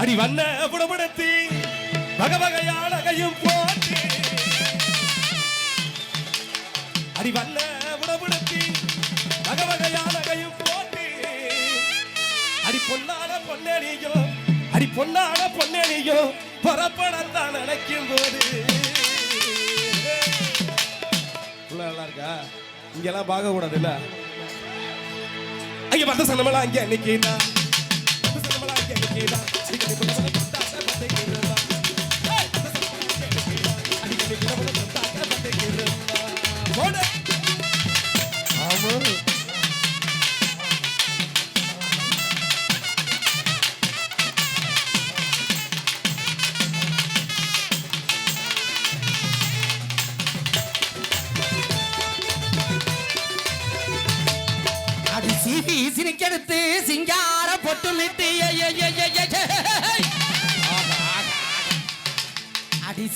அடி வண்ண புடபடுத்தி வகை போட்டி அடி வண்ண புடபுடத்தி வகை போட்டி அடி பொன்னான பொன்னணியோ அடி பொன்னான பொன்னணியோ புறப்படத்தான் நினைக்கும் போது. நல்லா இருக்கா? இங்கெல்லாம் பார்க்க கூடாது இல்ல அங்கே பத்த சனமெல்லாம் அங்கே நிக்கிறா பத்த சனமெல்லாம் அங்க நிக்கிறா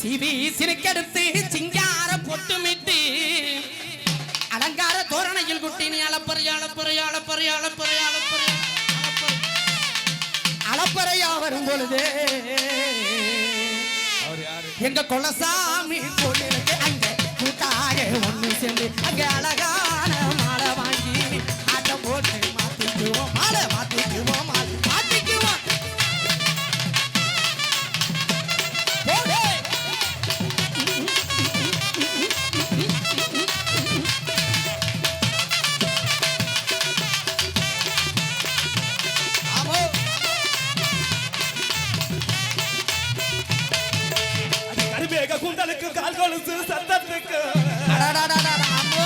சீவி சிரிக்கெடுத்து சிங்கார பொட்டுமிட்டு. அலங்கார தோரணையில் குட்டி நீ அளப்பறை அளப்பறை அளப்பறை அளப்பறை அளப்பறை. அளப்பறையா வரும் பொழுது எங்க கொலசாமி கோயிலுக்கு அங்க கூட்டாக ஒண்ணு சேர்ந்து. கால் கொலுசு சத்தத்துக்கு. அடடடடட, ஆமோ.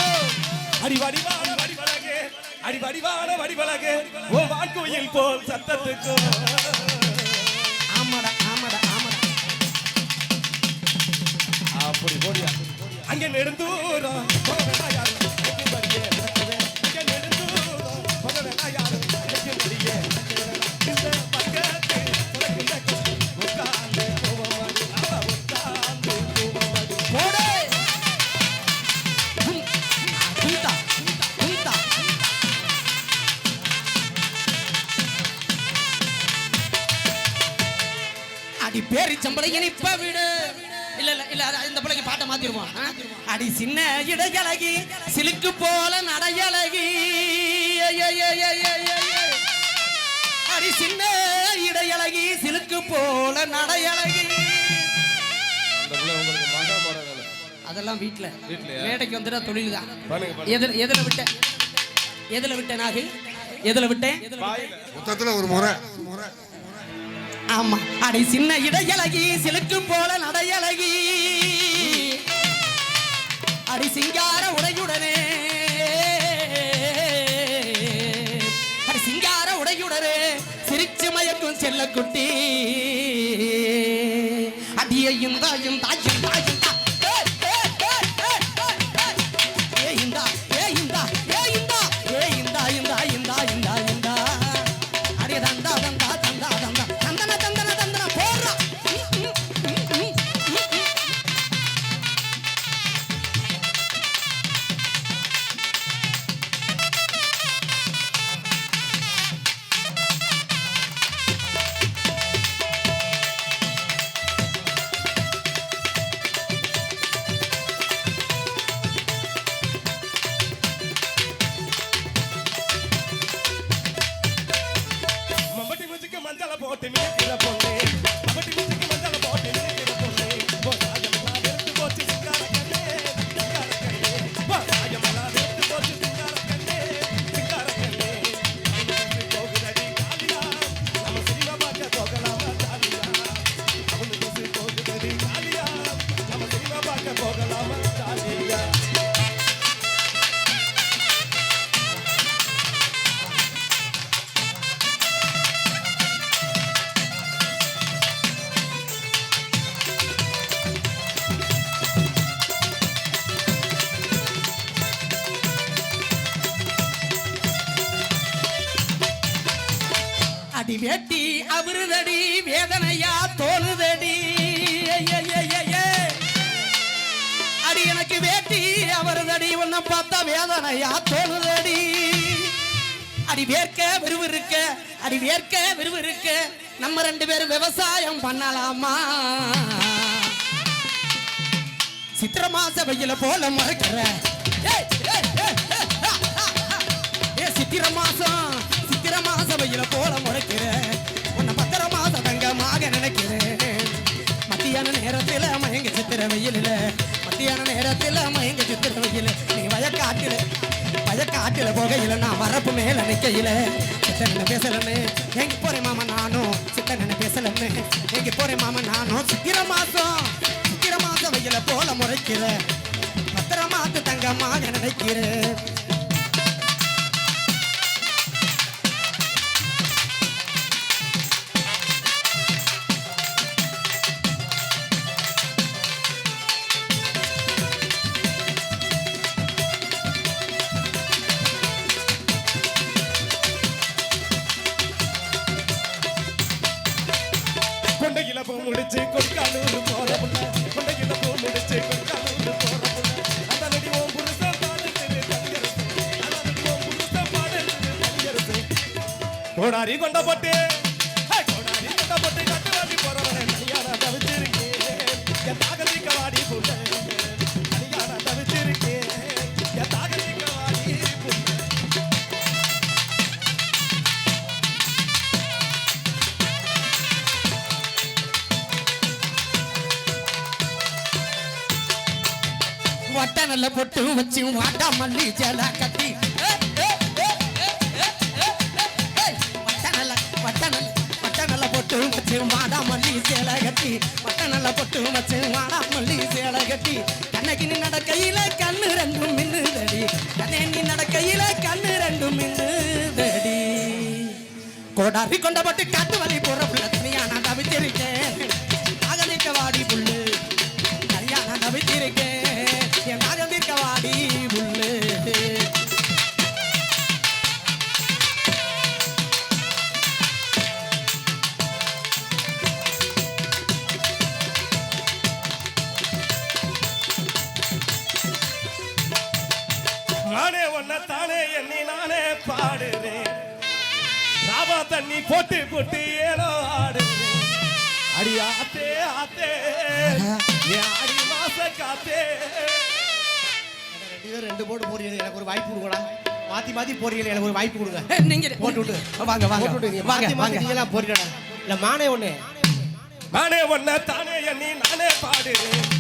அடி வடிவான வடிவழகு அடி வடிவான வடிவழகு ஓ வாக்குயில் போல் சத்தத்துக்கு. ஆமாடா ஆமாடா ஆமாடா. அப்படி போடியா. அங்க நெடுந்தூரம். போகவேணா யாரும் பேரி சம்பளை இனிப்ப விடு இல்ல இல்ல இல்ல அது- இந்த பிள்ளைக்கு பாட்டை மாத்திருவோம் ஆ? அடி சின்ன இடையழகி சிலுக்கு போல நடையழகி. அடி சின்ன இடையழகி சிலுக்கு போல நடையழகி. அதெல்லாம் வீட்ல வீட்லயா? மேடைக்கு வந்துட்டா தொழில் தான். எதில் எதுல விட்டேன் எதுல விட்டேன் நாகு எதுல விட்டேன். மொத்தத்துல ஒரு முறை முறை ஆமா. அடை சின்ன இடையழகி சிலுக்கும் போல நடையலகி அடி சிங்கார உடையுடனே. அடி சிங்கார உடையுடனே. சிரிச்சு மயக்கும் செல்லக்குட்டி. அடியையும் தாயும் தாயும் தாயும். வேட்டி வேதனையா தோணுதடி அடி எனக்கு வேட்டி அவருதடி. உன்னை பார்த்தா வேதனையா தோணுதடி அடி வேர்க்க விறுவிறுக்க. அடி வேர்க்க விறுவிறுக்க. நம்ம ரெண்டு பேரும் விவசாயம் பண்ணலாமா? சித்திர மாச வெயில போல மறக்கிற. ஏ சித்திர மாசம் சித்திர மாச வெயில போல மறக்கிற. மயங்க சித்திர வெயிலில் மத்தியான நேரத்தில் மயங்க சித்திர வெயில் நீ வயக்காட்டில் வயக்காட்டில் போகையில் நான் வரப்பு மேல நிற்கையில் சித்தன பேசலன்னு எங்க போறேன் மாமா நானும் சித்தன பேசலன்னு எங்க போறேன் மாமா நானும் சித்திர மாசம் சித்திர மாசம் வெயில போல முறைக்கிற பத்திர மாத்து தங்கமாக நினைக்கிறேன். கோடாரி கொண்ட போட்டு. ஹே, கோடாரி கொண்ட போட்டு கட்டுவாடி போறவனே கல்யாண தவிச்சிருக்கேன் என் தாகலிக்க வாடி புள்ள கல்யாண தவிச்சிருக்கேன் என் தாகலிக்க வாடி புள்ள வட்ட நல்ல பொட்டு வச்சு வாட்டா மல்லி ஜல கட்டி. பொட்டு வச்சு வாடா மல்லி சேலை கட்டி. வட்ட நல்ல பொட்டு வச்சு வாடா மல்லி சேலை கட்டி. கண்ணகி நீ நடக்கையில கண்ணு ரெண்டும் மின்னுதடி. கண்ணே நீ நடக்கையில கண்ணு ரெண்டும் மின்னுதடி. கோடாரி கொண்ட பட்டு காட்டு வலி போற புள்ள தனியா நான் தவிச்சிருக்கேன் அகலிக்க வாடி புள்ளு. எண்ணி நானே பாடுறேன் ராபா தண்ணி போட்டு போட்டு ஏனோ ஆடுறேன் அடி ஆத்தே ஆத்தே. அடி மாச காத்தே. ரெண்டு பேரும் ரெண்டு போட்டு போறீங்க எனக்கு ஒரு வாய்ப்பு கொடுங்கடா. மாத்தி மாத்தி போறீங்க எனக்கு ஒரு வாய்ப்பு கொடுங்க. நீங்க போட்டு விட்டு. வாங்க வாங்க. வாங்க மாத்தி மாத்தி வாங்க. நீங்க எல்லாம் போறீங்கடா. இல்ல மானே ஒண்ணு. நானே ஒன்ன தானே எண்ணி நானே பாடுறேன்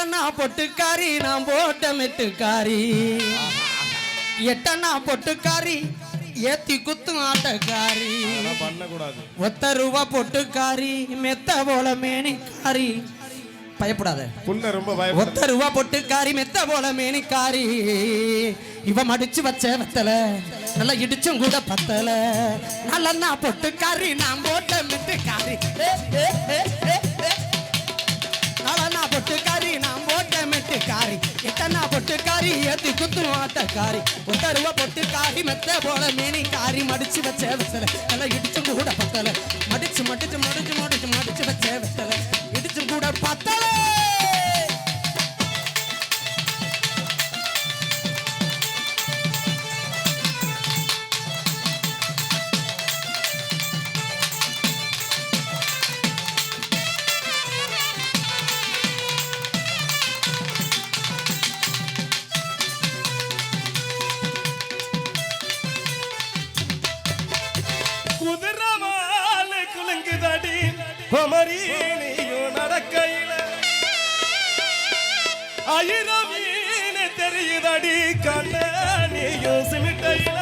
நாலண்ணா பொட்டுக்காரி நான் போட்ட மெட்டுக்காரி எட்டண்ணா பொட்டுக்காரி ஏத்தி குத்தும் ஆட்டக்காரி. பண்ணக்கூடாது. ஒத்த ரூபா பொட்டுக்காரி மெத்த போல மேனிக்காரி. பயப்படாத. புண்ண ரொம்ப பயம் ஒத்த ரூபா பொட்டுக்காரி மெத்த போல மேனிக்காரி. இவ மடிச்சு வச்ச வெத்தல நல்லா இடிச்சும் கூட பத்தல. நல்லண்ணா பொட்டுக்காரி நான் போட்ட மெட்டுக்காரி நான் பொட்டுக்காரி ஏத்தி குத்தும் ஆட்டக்காரி ஒத்த பொட்டுக்காரி மெத்த போல காரி மடிச்சு வச்ச வெத்தல எல்லாம் இடிச்சும் கூட பத்தல மடிச்சு மடிச்சு மடிச்சு மடிச்சு மடிச்சு வச்ச வெத்தல இடிச்சும் கூட பத்தலை ஆயிரம் மீன் எரியுதடி கண்ண நீயும் சிமிட்டையில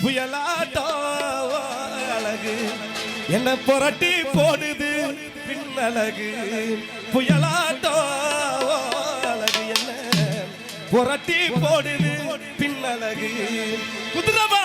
புயலாட்டம் அழகு. என்ன புரட்டி போடுது பின்னழகு புயலாட்டம் அழகு. என்ன புரட்டி போடுது பின்னழகு குதிரவா